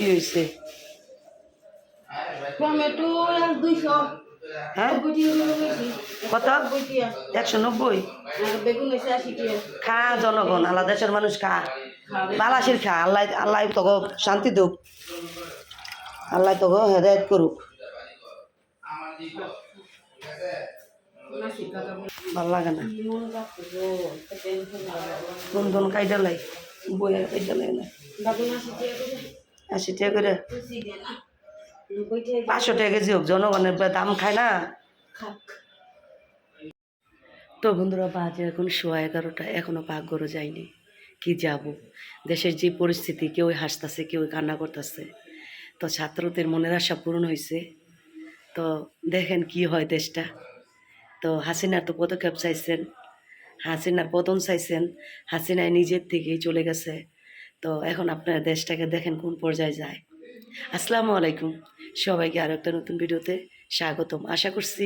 কি হয়েছে? টমেটো দুইশো। হ্যাঁ? কত? একশো নব্বই? খা জনগণ আল্লাহ দেশের মানুষ খা। বালাসির খা আল্লাহ আল্লাহ তোকে শান্তি দুক আল্লাহ তোকে হেদায়ত করুক। ভালো লাগে না। কোন কোন কাইটা লাই? বইয়ের কাইটা লাই না। আশি টাকা করে। পাঁচশো টাকা কেজি হোক, জনগণের দাম খায় না। তো বন্ধুরা, বাজে এখন সোয়া এগারোটা এখনও পাকঘরও যায়নি। কি যাব? দেশের যে পরিস্থিতি কেউ হাসতেছে কেউ কান্না করতেছে। তো ছাত্রদের মনের আশা পূরণ হয়েছে। তো দেখেন কি হয় দেশটা। তো হাসিনার তো পদক্ষেপ চাইছেন। হাসিনার পতন চাইছেন। হাসিনায় নিজের থেকেই চলে গেছে। তো এখন আপনারা দেশটাকে দেখেন কোন পর্যায়ে যায়। আসসালামু আলাইকুম। সবাইকে আরও একটা নতুন ভিডিওতে স্বাগতম। আশা করছি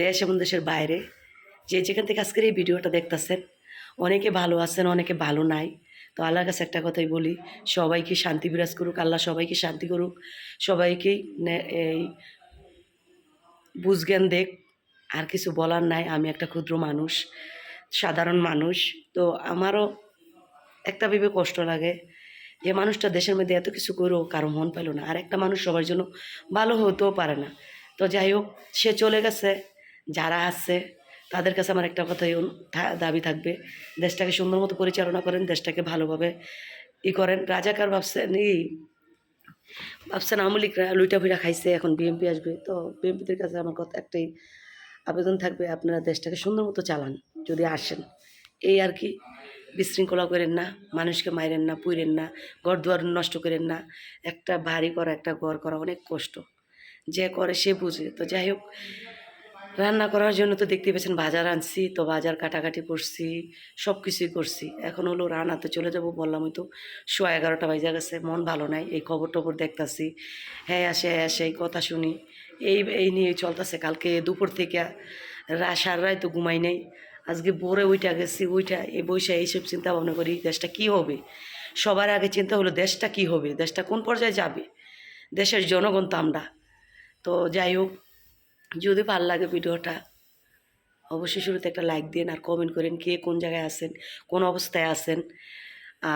দেশ এবং দেশের বাইরে যে যেখান থেকে আজকের এই ভিডিওটা দেখতেছেন, অনেকে ভালো আছেন, অনেকে ভালো নাই। তো আল্লাহর কাছে একটা কথাই বলি, সবাইকে শান্তি বিরাজ করুক, আল্লাহ সবাইকে শান্তি করুক। সবাইকেই এই বুঝজ্ঞান দেখ আর কিছু বলার নাই। আমি একটা ক্ষুদ্র মানুষ, সাধারণ মানুষ। তো আমারও একটা ভেবে কষ্ট লাগে যে মানুষটা দেশের মধ্যে এত কিছু করেও কারও মন পেল না। আর একটা মানুষ সবার জন্য ভালো হতেও পারে না। তো যাই হোক, সে চলে গেছে, যারা আছে তাদের কাছে আমার একটা কথাই দাবি থাকবে, দেশটাকে সুন্দর মতো পরিচালনা করেন, দেশটাকে ভালোভাবে ই করেন। রাজাকার ভাবছেন, ই ভাবছেন আওয়ামী লীগরা লুইটা ফুইটা খাইছে, এখন বিএমপি আসবে। তো বিএমপিদের কাছে আমার কথা একটাই আবেদন থাকবে, আপনারা দেশটাকে সুন্দর মতো চালান, যদি আসেন। এই আর কি। বিশৃঙ্খলা করেন না, মানুষকে মাইরেন না, পুইরেন না ঘর দুয়ার নষ্ট করেন না। একটা বাড়ি করা, একটা ঘর করা অনেক কষ্ট। যে করে সে বুঝে। তো যাই হোক, রান্না করার জন্য তো দেখতে পেয়েছেন বাজার আনছি, তো বাজার কাটাকাটি করছি সব কিছুই করছি। এখন হলো রান্নাতে চলে যাব বললাম তো সোয়া এগারোটা বাজে গেছে, মন ভালো নাই, এই খবর টবর দেখতাছি। হ্যাঁ আসে হ্যাঁ আসে, এই কথা শুনি। এই এই নিয়ে চলতেছে, কালকে দুপুর থেকে সার রায় তো ঘুমাই নেই। আজকে বোরে ওইটা গেছি ওইটা এই বৈশা এইসব চিন্তা ভাবনা করি দেশটা কি হবে? সবার আগে চিন্তা হলো দেশটা কি হবে? দেশটা কোন পর্যায়ে যাবে? দেশের জনগণ তো আমরা। তো যাই হোক, যদি ভালো লাগে ভিডিওটা, অবশ্যই শুরুতে একটা লাইক দিন আর কমেন্ট করেন কে কোন জায়গায় আছেন, কোন অবস্থায় আছেন।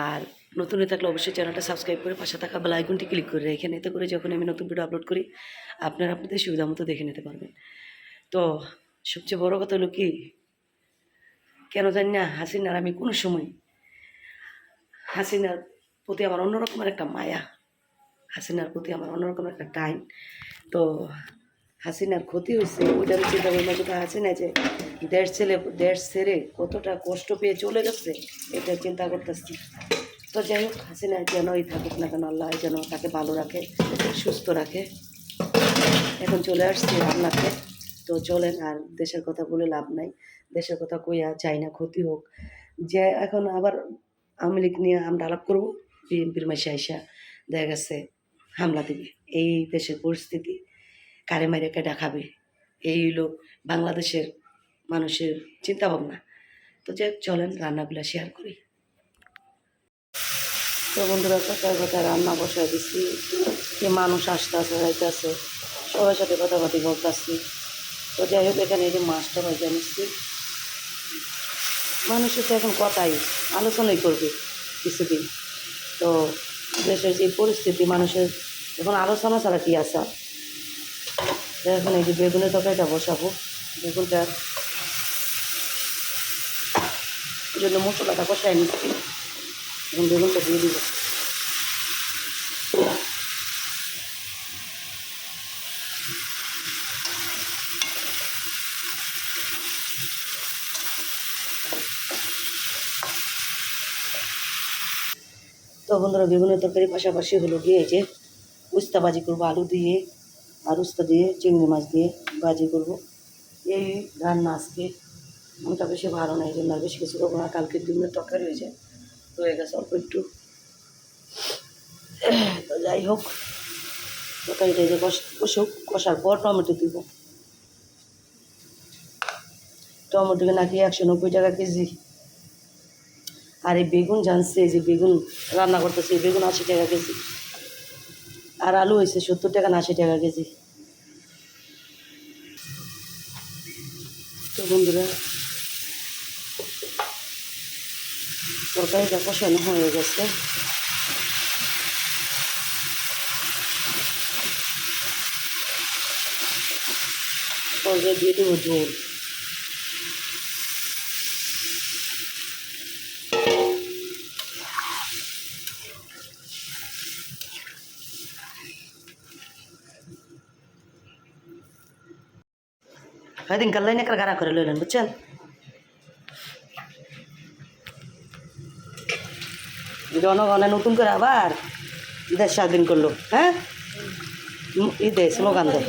আর নতুন হয়ে থাকলে অবশ্যই চ্যানেলটা সাবস্ক্রাইব করে পাশে থাকা বেল আইকনটি ক্লিক করে রেখে এতে করে যখন আমি নতুন ভিডিও আপলোড করি, আপনারা আপনাদের সুবিধা মতো দেখে নিতে পারবেন। তো সবচেয়ে বড় কথা হলো কি কেন জানি না হাসিনার আমি কোনো সময় হাসিনার প্রতি আমার অন্যরকমের একটা মায়া, হাসিনার প্রতি আমার অন্যরকম একটা টাইম। তো হাসিনার ক্ষতি হয়েছে, ওইটার চিন্তা ভাবনা কথা হাসিনা যে দেশ ছেলে, দেশ ছেড়ে কতটা কষ্ট পেয়ে চলে গেছে, এটা চিন্তা করতেছি। তো যাই হোক, হাসিনা যেনই থাকুক না কেন, আল্লাহ যেন তাকে ভালো রাখে, সুস্থ রাখে। এখন চলে আসছি রান্নাতে তো চলেন আর দেশের কথা বলে লাভ নাই। দেশের কথা কইয়া চাই না, ক্ষতি হোক। যে এখন আবার আওয়ামী লীগ নিয়ে আমরা আলাপ করব, বিএনপির মাসে আইসা দেখা গেছে হামলা দিবে। এই দেশের পরিস্থিতি কারে মারে কেডা খাবে? এই হলো বাংলাদেশের মানুষের চিন্তা ভাবনা তো যে চলেন রান্নাগুলো শেয়ার করি। তো বন্ধুরা কথায় কথায় রান্না বসায় দিচ্ছি যে মানুষ আসতে আসে যাইতে আছে সবার সাথে কথাবার্তি বলতেছি। তো যাই হোক, এখানে এই যে মাছটা ভাজা নিচ্ছি। মানুষের তো এখন কথাই, আলোচনাই করবে কিছুদিন। তো দেশের যে পরিস্থিতি, মানুষের এখন আলোচনা ছাড়া কি আসা এখন এই যে বেগুনের তরকারিটা বসাবো। বেগুনটা জন্য মশলাটা কষাই নিচ্ছি। এখন বেগুনটা দিয়ে দিব। তো বন্ধুরা, বেগুনের তরকারি পাশাপাশি হলো গিয়ে যে উস্তা ভাজি করব, আলু দিয়ে আর উস্তা দিয়ে চিংড়ি মাছ দিয়ে ভাজি করব। এই রান্না আজকে মনটা বেশি ভালো না, এই জন্য আর বেশি কিছু করব না। কালকে ডিমের তরকারি হয়েছে রয়ে গেছে অল্প একটু। তো যাই হোক, তরকারিটা যে কষুক, কষার পর টমেটো দিব। টমেটোকে নাকি একশো নব্বই টাকা কেজি। আর এই বেগুন জানছে যে বেগুন রান্না করতেছে বেগুন আশি টাকা কেজি। আর আলু হয়েছে সত্তর টাকা না আশি টাকা কেজি। তো বন্ধুরা, তরকারিটা কষানো হয়ে গেছে। পর্যায়ে দিয়ে দেবো ঝোল সেদিন কাল্লাই নাকার গাড়া করে লইলেন বুঝছেন জনগণে নতুন করে আবার দেশ স্বাধীন করল হ্যাঁ উম, ই দে স্লোগান দেয়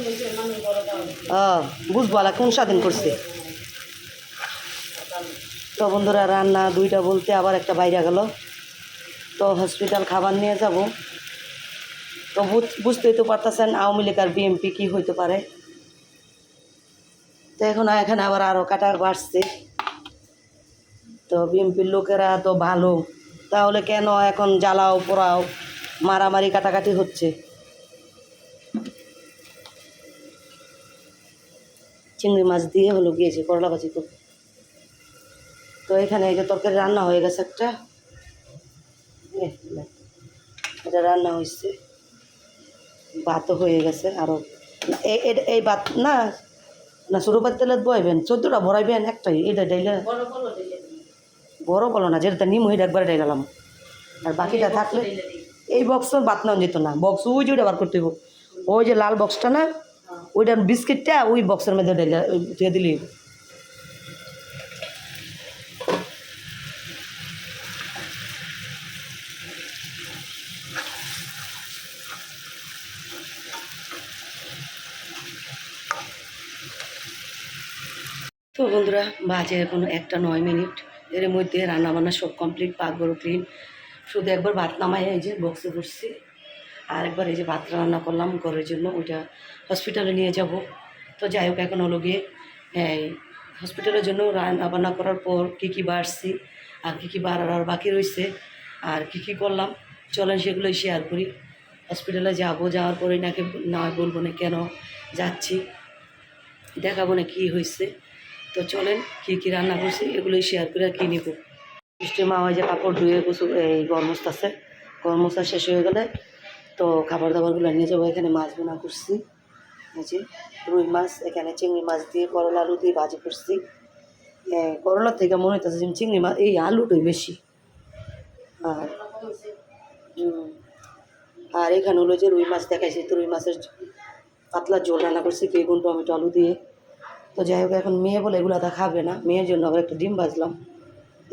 বুঝব আলা কোন স্বাধীন করছে তো বন্ধুরা রান্না দুইটা বলতে আবার একটা বাইরে গেল। তো হসপিটাল খাবার নিয়ে যাব। তো বুঝ- বুঝতেই তো পারতেছেন আওয়ামী লীগ আর বিএমপি কী হইতে পারে। তো এখন এখানে আবার আরও কাটা বাড়ছে। তো বিএমপির লোকেরা তো ভালো। তাহলে কেন এখন জ্বালাও, পোড়াও, মারামারি কাটাকাটি হচ্ছে? চিংড়ি মাছ দিয়ে হলো গিয়েছে, করলা ভাজি করবে তো এখানে এই যে তরকারি রান্না হয়ে গেছে একটা। এটা রান্না হয়েছে। ভাতও হয়ে গেছে আরও এই ভাত, না না ছোটো ভাত তেলে বইবেন চোদ্দোটা ভরাইবেন একটাই এটা ডাইলে বড় দিলে বলো না যেটা নিম হয়ে একবার ডাইলাম আর বাকিটা থাকলে এই বক্স বাত নেওয়া যেত না। বক্স ওই যে ওইটা বার করতে ওই যে লাল বক্সটা না ওইটার বিস্কিটটা ওই বক্সের মধ্যে ডাইলে দিয়ে তো বন্ধুরা, বাজে এখন একটা নয় মিনিট। এর মধ্যে রান্না বান্না সব কমপ্লিট পাকঘরও ক্লিন শুধু একবার ভাত নামাই, এই যে বক্সে বসছি। আর একবার এই যে ভাত রান্না করলাম, ঘরের জন্য। ওইটা হসপিটালে নিয়ে যাব। তো যাই হোক, এখন হলো গিয়ে, এই হসপিটালের জন্য রান্না বান্না করার পর কী কী বাড়ছি আর কী কী বাড়ার বাকি রয়েছে, আর কী কী করলাম, চলেন সেগুলোই শেয়ার করি। হসপিটালে যাব, যাওয়ার পরে নাকি না বলব না কেন, যাচ্ছি। দেখাবো না কী হয়েছে। তো চলেন, কী কী রান্না করছি এগুলোই শেয়ার করে আর কী নিব। বৃষ্টির মা ওই যে কাপড় ধুয়ে গোসল, এই গরমস্ত আছে। গরমস্তা শেষ হয়ে গেলে তো খাবার দাবারগুলো নিয়ে যাব। এখানে মাছ বোনা করছি। যে রুই মাছ, এখানে চিংড়ি মাছ দিয়ে করলা, আলু দিয়ে ভাজি করছি। করলার থেকে মনে হইতেছে যে চিংড়ি মাছ, এই আলুটাই বেশি। আর আর এখানে হলো যে রুই মাছ দেখাইছি। তো রুই মাছের পাতলা ঝোল রান্না করছি, বেগুন, টমেটো, আলু দিয়ে। তো যাই হোক, এখন মেয়ে বলে এগুলো তা খাবে না। মেয়ের জন্য আবার একটা ডিম ভাজলাম।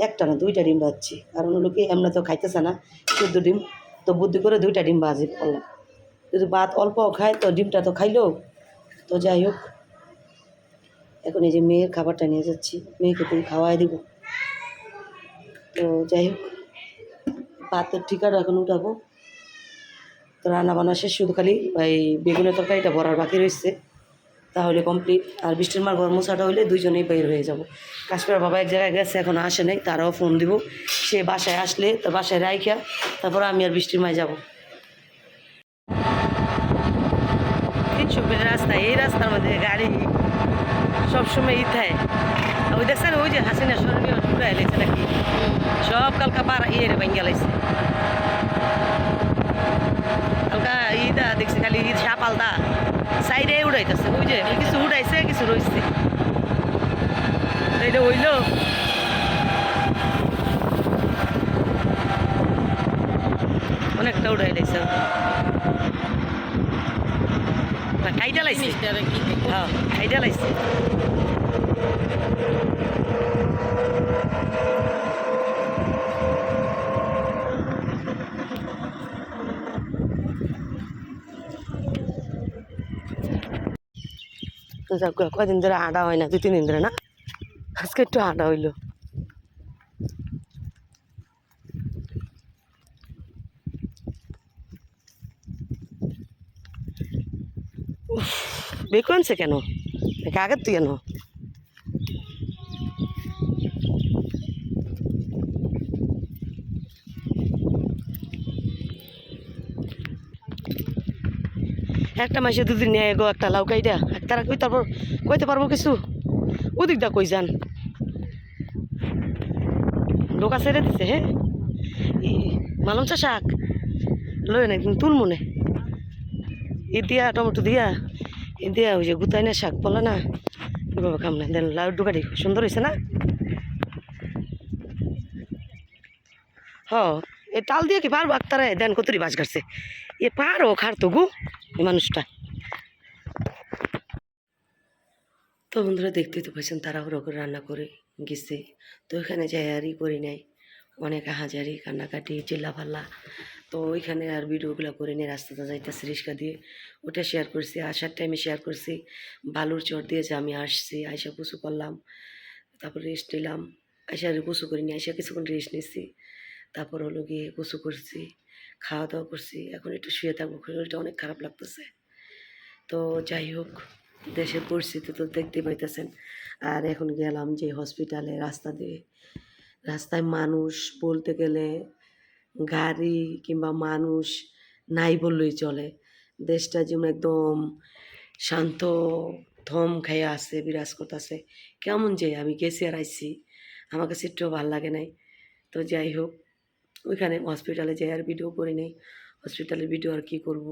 একটা না, দুইটা ডিম ভাজছি। কারণ হলো কি, এমনি তো খাইতেছে না, শুদ্ধ ডিম। তো বুদ্ধি করে দুইটা ডিম ভাজি করলাম। যদি ভাত অল্প খায়, তো ডিমটা তো খাইলো। তো যাই হোক, এখন এই যে মেয়ের খাবারটা নিয়ে যাচ্ছি। মেয়েকে তুমি খাওয়াই দিব। তো যাই হোক, ভাতের ঠিকানা এখন উঠাবো। তো রান্না বান্না শেষ শুধু খালি এই বেগুনের তরকারিটা ভরার বাকি রয়েছে। তাহলে কমপ্লিট আর বৃষ্টির মার ঘর মোছাটা হইলে দুইজনেই বের হয়ে যাব। কাশ্মীর বাবা এক জায়গায় গেছে, এখন আসে নাই, তারাও ফোন দিব। সে বাসায় আসলে তার বাসায় রাইখা, তারপর আমি আর বৃষ্টির মায় যাব। রাস্তা, এই রাস্তার মধ্যে গাড়ি সবসময় ই থাকে। ওই দেখছেন, ওই যে হাসিনা সরবি ঘুরে নাকি? সব কালকা পাড়া ইয়ে রে ভাঙ্গা কালকা ইদা দেখছি খালি ঈদ সাপালদা সাইডে উড়াইতেছে ওই যে কিছু উড়াইছে কিছু রইছে। এইটা হইল অনেকটা উড়াই লাইছে। না কাইটা লাইছে। হ্যাঁ কাইটা লাইছে। তো যাক গে, ধরে আডা হয় না দুই তিন দিন ধরে না? আজকে একটু আডা হইল। উফ, বেকু আনছে কেন? আগে তুই কেন একটা মাসে দুদিন নিয়ে গো একটা লাউ কাইটা তারা কই তারপর কইতে পারব কিছু? ওদিক দা কই যান? লোকা ছেড়ে দিছে হ্যাঁ ই, মালঞ্চা শাক? লয় না, একদিন তুল মনে ই দিয়া টমেটো দিয়া ই দিয়া ওই যে গুতাই না শাক বলে না? বাবা কাম না দেন লাউ ডুকাটি সুন্দর হয়েছে না? হ এ তাল দিয়ে কি পারব? আক্তারে, দেন কতরি বাস কাটছে এ পারো খারতো গু। এই মানুষটা। তো বন্ধুরা দেখতেই তো পাইছেন তাড়াহুড়ো করে রান্না করে গেছে। তো ওইখানে যাই আর ই করি নাই, অনেক হাজারি, কান্নাকাটি চিল্লা ফাল্লা তো ওইখানে আর ভিডিওগুলো করে নিয়ে রাস্তাতে যাইতেছি রিক্সা দিয়ে। ওটা শেয়ার করছি, আসার টাইমে শেয়ার করছি। বালুর চর দিয়ে যে আমি আসছি, আইসা পুষু করলাম। তারপর রেস্ট নিলাম, আইসা কুসু করিনি, আইসা কিছুক্ষণ রেস্ট নিচ্ছি তারপর হলো গিয়ে কুসু করছি। খাওয়া দাওয়া করছি, এখন একটু শুয়ে থাকব শরীরটা অনেক খারাপ লাগতেছে। তো যাই হোক দেশের পরিস্থিতি তো দেখতে পাইতেছেন। আর এখন গেলাম যে হসপিটালে রাস্তা দিয়ে। রাস্তায় মানুষ বলতে গেলে গাড়ি কিংবা মানুষ নাই বললেই চলে। দেশটা যেমন একদম শান্ত থম খাইয়া আছে, বিরাজ করতেছে। কেমন যে আমি গেছি আর আইছি, আমার কাছে একটু ভালো লাগে নাই। তো যাই হোক ওইখানে হসপিটালে যাই আর ভিডিও করি নাই। হসপিটালের ভিডিও আর কী করব?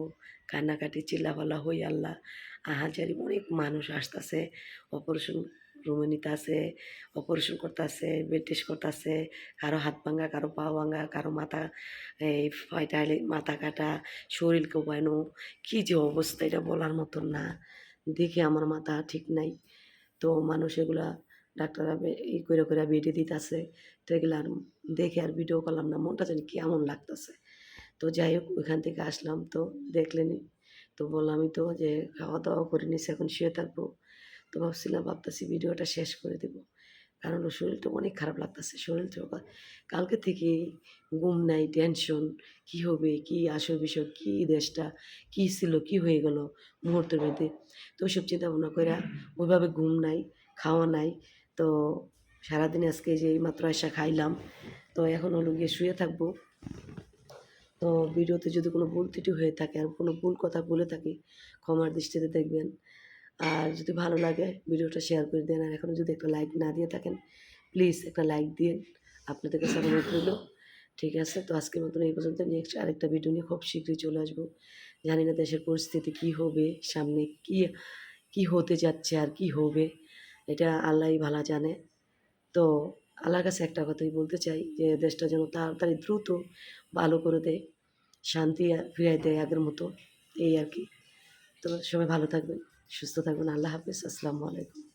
কান্নাকাটি, চিল্লাফাল্লা হই, আল্লাহ। আহাজারি, অনেক মানুষ আসতেছে। অপারেশন রুমে নিতে আছে অপারেশন করতেছে বেড টেস্ট করতেছে। কারও হাত ভাঙা, কারও পা ভাঙা, কারও মাথা, এই ফাইটাইলে মাথা কাটা শরীর কোপানো কী যে অবস্থা, এটা বলার মতন না। দেখে আমার মাথা ঠিক নাই। তো মানুষ এগুলা ডাক্তাররা ই করে করে বেডে দিতেছে, তো এগুলো আর দেখে আর ভিডিও করলাম না, মনটা জানি কেমন লাগতেছে। তো যাই হোক, ওইখান থেকে আসলাম, তো দেখলেনি তো বললামই তো যে খাওয়া দাওয়া করে নিছি, এখন শুয়ে থাকব। তো ভাবছিলাম, ভাবতেছি ভিডিওটা শেষ করে দেব, কারণ ওর শরীরটা অনেক খারাপ লাগতেছে, শরীরটা কা- কালকে থেকে ঘুম নাই টেনশন কি হবে, কি আসল বিষয়, কি দেশটা, কি ছিল, কি হয়ে গেল মুহূর্তের মধ্যে। তো ওইসব চিন্তা ভাবনা করে ওইভাবে ঘুম নাই, খাওয়া নাই তো সারাদিন আজকে যে মাত্র আসা খাইলাম। তো এখন হলো গিয়ে শুয়ে থাকব। তো ভিডিওতে যদি কোনো ভুল ত্রুটি হয়ে থাকে আর কোনো ভুল কথা বলে থাকি, ক্ষমার দৃষ্টিতে দেখবেন। আর যদি ভালো লাগে ভিডিওটা শেয়ার করে দেন। আর এখনও যদি একটা লাইক না দিয়ে থাকেন, প্লিজ একটা লাইক দিন আপনাদের কাছে অনুরোধ রইল। ঠিক আছে? তো আজকের মতন এই পর্যন্ত। নেক্সট আরেকটা ভিডিও নিয়ে খুব শীঘ্রই চলে আসব। জানি না দেশের পরিস্থিতি কি হবে, সামনে কি কি হতে যাচ্ছে আর কি হবে। এটা আল্লাহই ভালো জানে। তো আল্লাহর কাছে একটা কথাই বলতে চাই যে, দেশটা যেন তাড়াতাড়ি দ্রুত ভালো করে দেয়, শান্তি ফিরাই দেয় আগের মতো, এই আর কি। তো সবাই ভালো থাকবেন, সুস্থ থাকবেন। আল্লাহ হাফিজ, আসসালামু আলাইকুম।